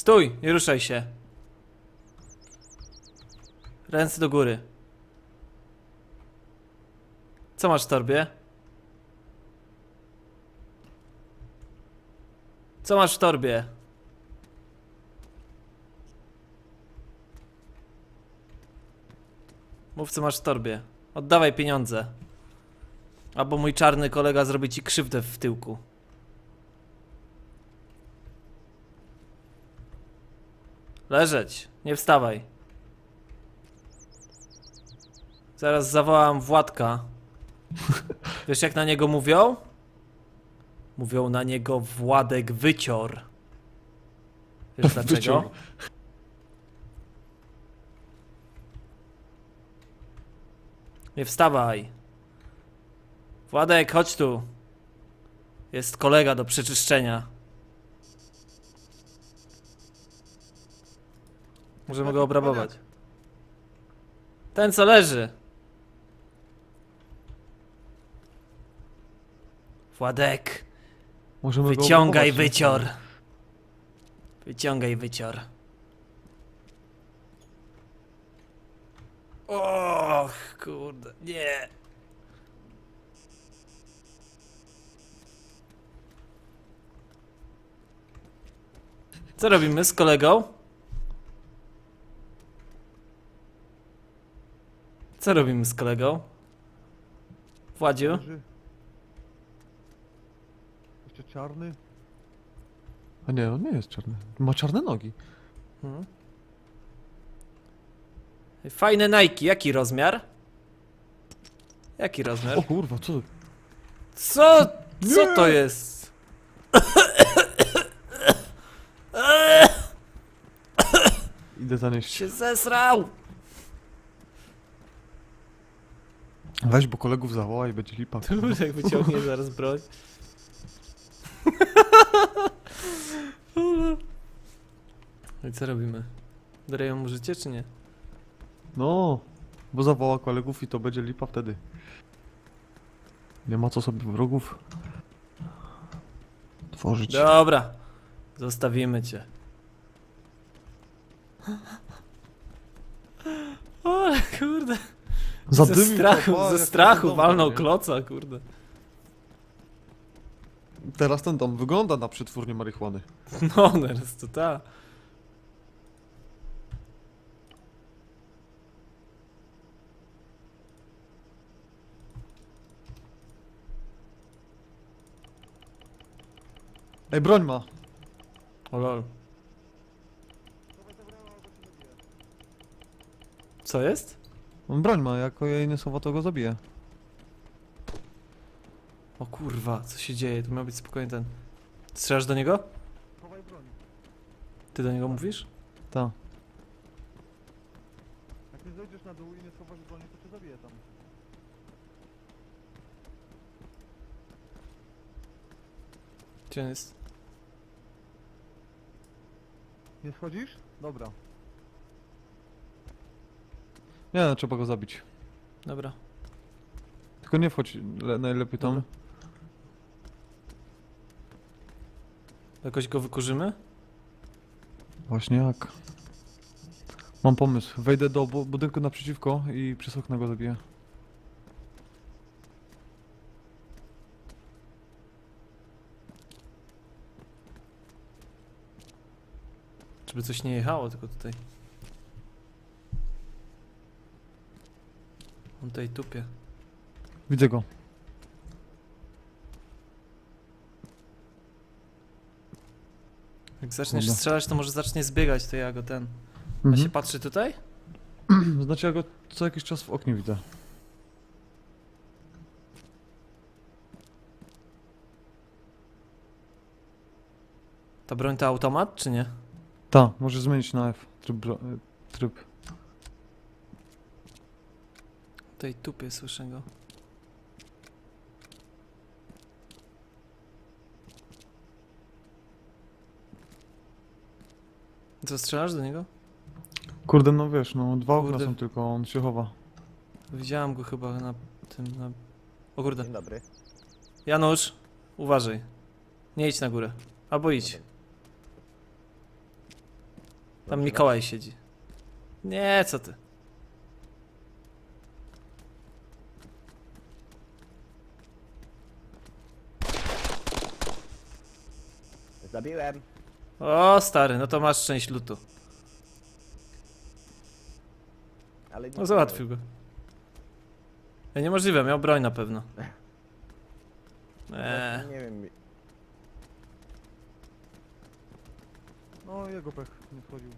Stój, nie ruszaj się. Ręce do góry. Co masz w torbie? Co masz w torbie? Mów co masz w torbie. Oddawaj pieniądze. Albo mój czarny kolega zrobi ci krzywdę w tyłku. Leżeć, nie wstawaj. Zaraz zawołam Władka. Wiesz jak na niego mówią? Mówią na niego Władek Wycior. Wiesz dlaczego? Wycior. Nie wstawaj. Władek, chodź tu. Jest kolega do przeczyszczenia. Możemy go obrabować. Ten co leży. Władek, Możemy go wyciągaj wycior. Wyciągaj wycior. Och, kurde, nie. Co robimy z kolegą? Co robimy z kolegą? Władziu? Leży. Jeszcze czarny? A nie, on nie jest czarny. Ma czarne nogi. Mhm. Fajne Nike, jaki rozmiar? Jaki rozmiar? O kurwa, co? Co? Co to jest? Idę zanieść. Się zesrał! Weź, bo kolegów zawoła i będzie lipa. Jak wyciągnie zaraz broń. No i co robimy? Daję mu życie czy nie? No, bo zawoła kolegów i to będzie lipa wtedy. Nie ma co sobie wrogów tworzyć. Dobra. Zostawimy cię. O, kurde. Ze Zadymił strachu, ze strachu ten dom, walnął nie? kloca, kurde. Teraz ten dom wygląda na przetwórnię marihuany. No, teraz to ta. Ej, broń ma! O lol. Co jest? On broń ma, jak kolejne słowa to go zabije. O kurwa, co się dzieje? To miał być spokojnie ten. Strzelasz do niego? Chowaj broń. Ty do niego mówisz? Ta. Jak nie zejdziesz na dół i nie schowasz broni, to cię zabije tam. Gdzie on jest? Nie wchodzisz? Dobra. Nie, trzeba go zabić. Dobra. Tylko nie wchodź le, najlepiej tam. Dobra. Jakoś go wykurzymy? Właśnie jak? Mam pomysł. Wejdę do bu budynku naprzeciwko i przez okno go zabiję. Żeby coś nie jechało tylko tutaj. On tutaj tupie. Widzę go. Jak zaczniesz Dobra. strzelać, to może zacznie zbiegać, to ja go ten. A Mhm. się patrzy tutaj? Znaczy ja go co jakiś czas w oknie widzę. Ta broń to automat, czy nie? Ta, możesz zmienić na F. Tryb. bro- y, tryb. Tutaj tupie, słyszę go. Co, strzelasz do niego? Kurde, no wiesz, no dwa okna Kurde. są tylko, on się chowa. Widziałem go chyba na tym, na... O kurde. Dzień dobry. Janusz, uważaj. Nie idź na górę. Albo idź. Tam Mikołaj siedzi. Nie, co ty. Zabiłem. O, stary, no to masz część lutu. Ale nie No załatwił go. Ja niemożliwe, miał broń na pewno. Eee. Nie wiem. No jego pech, nie wchodził.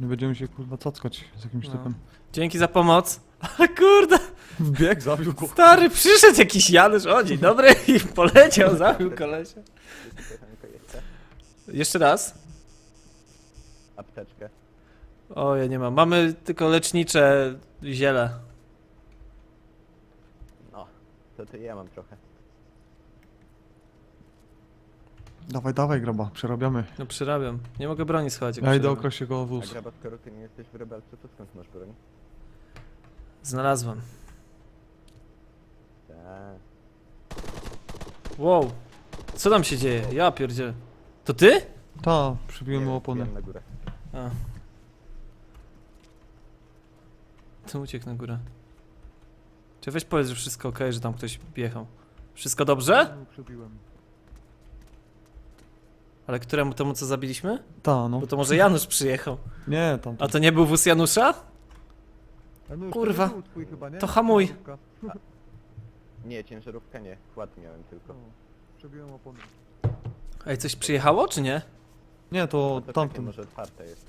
Nie będziemy się kurwa cackać z jakimś No. typem. Dzięki za pomoc. Ale kurde, Bieg, zabił go. stary, przyszedł jakiś Janusz, o dzień dobry i poleciał, zabił kolesia. Jeszcze. Raz. Apteczkę. O, ja nie mam. Mamy tylko lecznicze ziele. No. To ty ja mam trochę. Dawaj, dawaj graba, przerabiamy. No przyrabiam. Nie mogę broni schować. jak Ja idę przerabiam. okraść jego A wóz. graba, skoro ty nie jesteś w rebelce, to skąd masz broń? Znalazłem. Tak. Wow. Co tam się dzieje? Ja pierdzielę. To ty? Ta, przybiłem mu wbijam na górę. A. Ty uciekł na górę. Czy weź powiedz, że wszystko ok, że tam ktoś jechał. Wszystko dobrze? Przybiłem. Ale któremu temu co zabiliśmy? Ta, no. Bo to może Janusz przyjechał. Nie, tam. A to nie był wóz Janusza? no, kurwa. To, był twój chyba, nie? To hamuj. Ciężarówka. Nie, ciężarówka nie. Kład miałem tylko. O, Przebiłem opony. Ej, coś przyjechało, czy nie? Nie, to to czekaj, tamten. może otwarte jest.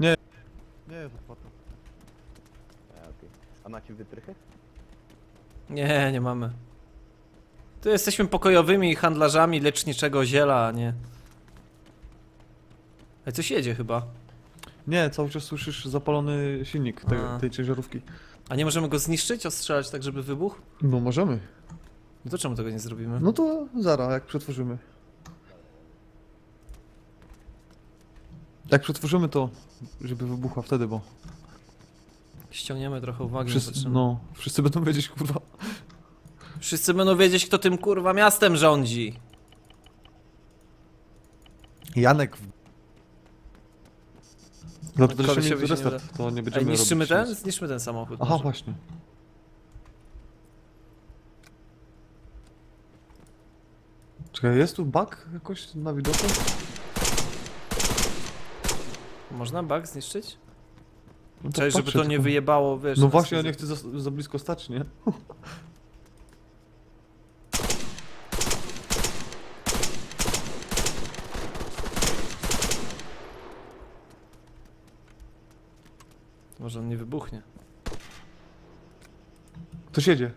Nie jest otwarta. A, okej. A macie wytrychy? Nie, nie mamy. Tu jesteśmy pokojowymi handlarzami leczniczego ziela, a nie. Ej, coś jedzie chyba. Nie, cały czas słyszysz zapalony silnik A. tej ciężarówki. A nie możemy go zniszczyć, ostrzelać tak, żeby wybuchł? No możemy. No to czemu tego nie zrobimy? No to zara, jak przetworzymy. Jak przetworzymy to, żeby wybuchła wtedy, bo Ściągniemy trochę uwagi. wszyscy, no, wszyscy będą wiedzieć, kurwa. Wszyscy będą wiedzieć, kto tym kurwa miastem rządzi. Janek w... Dobrze, to jeszcze Kolesiowi nie się nie restart, to nie Ej, będziemy niszczymy robić ten? nic. Zniszczmy ten samochód. Aha, może. właśnie. Czekaj, jest tu bug jakoś na widoku? Można bug zniszczyć? No Cześć, żeby to nie wyjebało, wiesz. No właśnie, ja nie chcę za, za blisko stać, nie? Może on nie wybuchnie. Ktoś jedzie.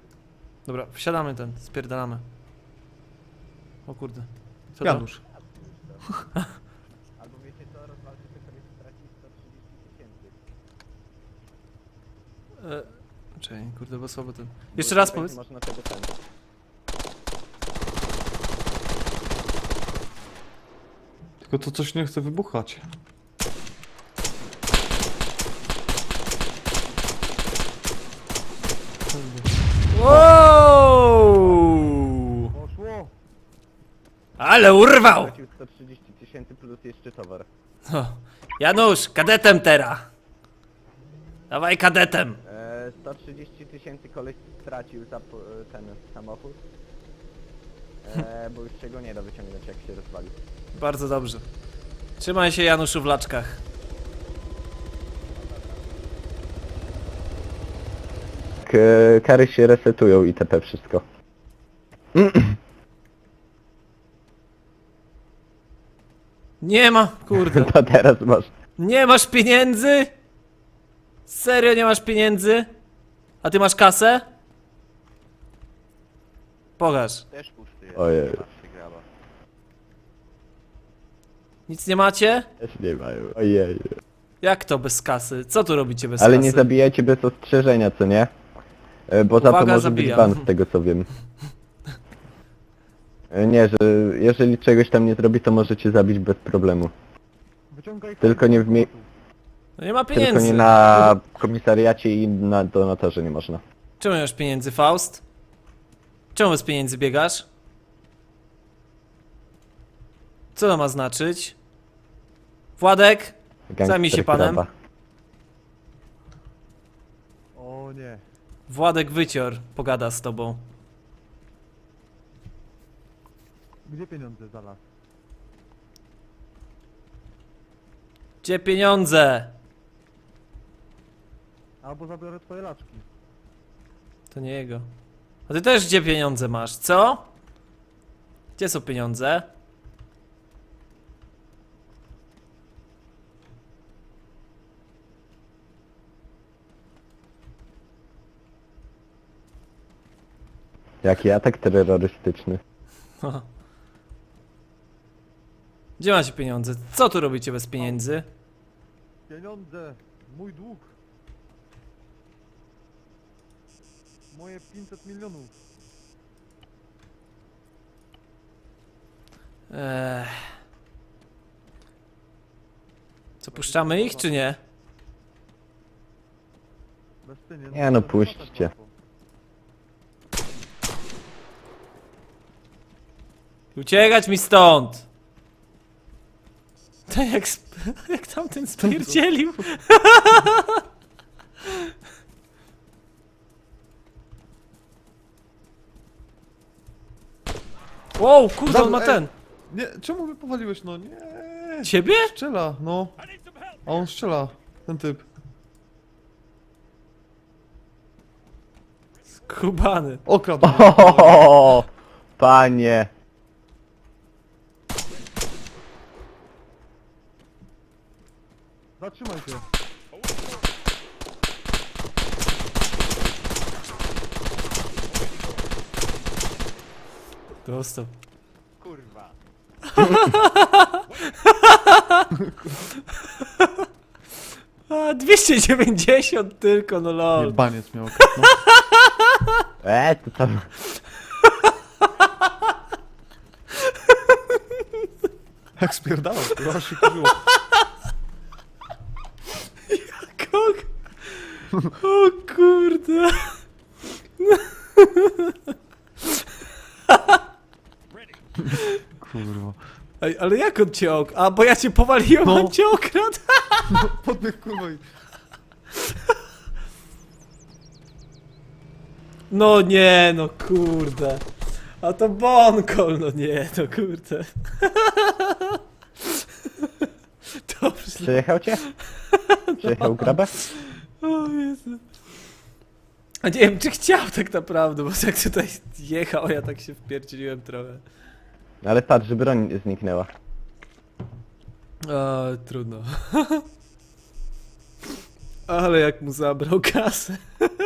Dobra, wsiadamy ten, spierdalamy. O kurde. Co to? Janusz. Albo wiecie co, rozwalcie to sobie straci 130 tysięcy. E, czekaj, kurde, bo słabo ten. Jeszcze raz powiedz. Można tego ten. Tylko to coś nie chce wybuchać. Wow! Poszło! Ale urwał! Stracił 130 tysięcy plus jeszcze towar. O, Janusz, kadetem teraz! Dawaj kadetem! E, 130 tysięcy koleś stracił za ten samochód. E, bo już się go nie da wyciągnąć jak się rozwali. Bardzo dobrze. Trzymaj się Januszu w laczkach. K kary się resetują i TP wszystko. Nie ma, kurde. To teraz masz. Nie masz pieniędzy? Serio nie masz pieniędzy? A ty masz kasę? Pokaż. Też pusty Ojej. graba. Nic nie macie? Też nie mają. Ojej. Jak to bez kasy? Co tu robicie bez Ale kasy? nie zabijajcie bez ostrzeżenia, co nie? E, Bo za to Uwaga, może zabijam. być ban z tego co wiem. E, Nie, że jeżeli czegoś tam nie zrobi, to możecie zabić bez problemu. Wyciągaj Tylko nie w mie- No nie ma Tylko pieniędzy. nie na komisariacie i na donatorze nie można. Czemu nie masz pieniędzy, Faust? Czemu bez pieniędzy biegasz? Co to ma znaczyć? Władek? Gangster Zajmij się panem. kraba. O nie. Władek Wycior pogada z tobą. Gdzie pieniądze za las? Gdzie pieniądze? Albo zabiorę twoje laczki. To nie jego. A ty też gdzie pieniądze masz, co? Gdzie są pieniądze? Jaki atak terrorystyczny. Gdzie macie pieniądze? Co tu robicie bez pieniędzy? Pieniądze! Mój dług! Moje 500 milionów. Eee. Co, puszczamy ich, czy nie? Bezcenie, Nie no, puśćcie. Uciekać mi stąd! Tak jak, sp- jak tamten spierdzielił. Wow, kurde, on ma Ej. ten. Nie, czemu mnie powaliłeś? No nie! Ciebie? Strzela, no. A on strzela, ten typ. Skubany. Okradł mnie. Panie. Zatrzymaj się. Dostał. Kurwa. A, 290 tylko, no lol. Jebaniec miał okradł, no. E, to tam... Jak spierdalał, kurwa się. Kok. O kurde. Kurwa. Ej, ale jak on cię ok... A, bo ja cię powaliłem, No. on cię okradł. Podbiegł kurwa i... No nie, no kurde. A to Bonkol, no nie, no kurde. Dobrze. Przejechał cię? Przejechał grabę? O Jezu. A nie wiem, czy chciał tak naprawdę, bo jak tutaj jechał, ja tak się wpierdzieliłem trochę. Ale patrz, że broń zniknęła. O, trudno. Ale jak mu zabrał kasę.